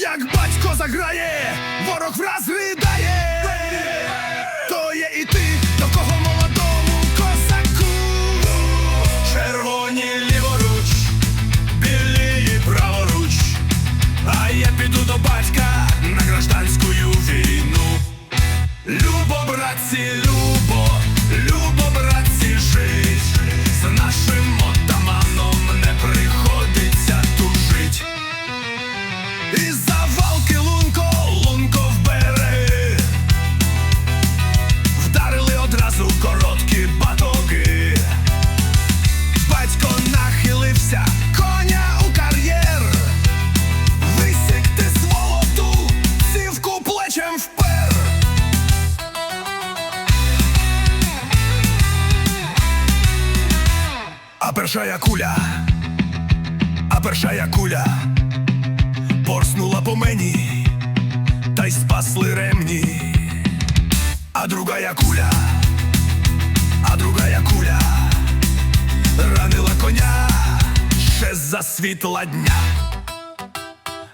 Як батько заграє, ворог враз ридає, то є і ти, до кого молодому козаку. Червоні ліворуч, білі праворуч, а я піду до батька на гражданську війну. Любо, братці, любо, А першая куля, а першая куля порснула по мені, та й спасли ремні. А другая куля, а другая куля ранила коня ще за світла дня.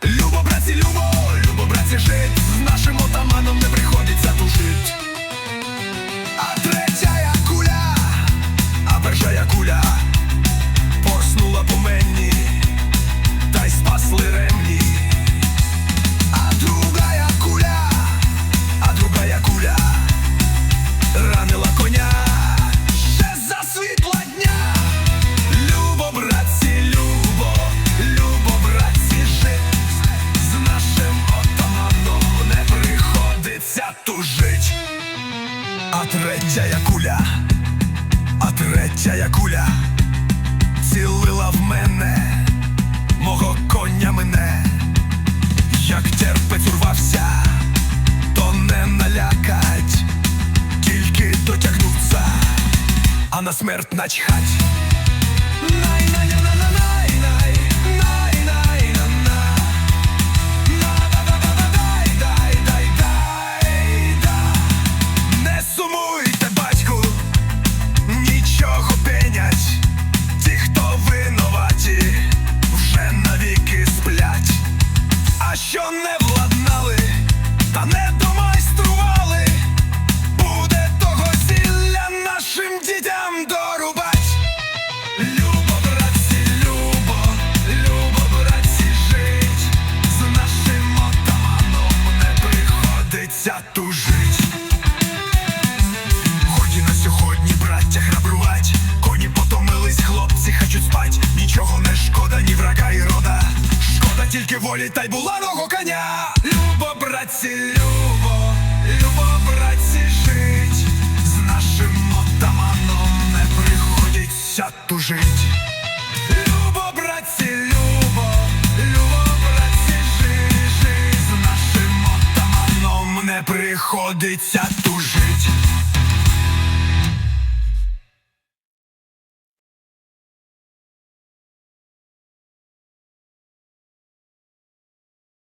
Любо, братці, любо, любо, братці, жить, з нашим отаманом не приходиться тужить. Третя куля, а третя куля цілила в мене, мого коня мене, як терпець урвався, то не налякать, тільки дотягнуться, а на смерть начхать. Шкода тільки волі та й буланого коня. Любо, братці, любо, любо, братці, жить, з нашим отаманом не приходиться тужить. Любо, братці, любо, любо, братці, жить, з нашим отаманом не приходиться тужить.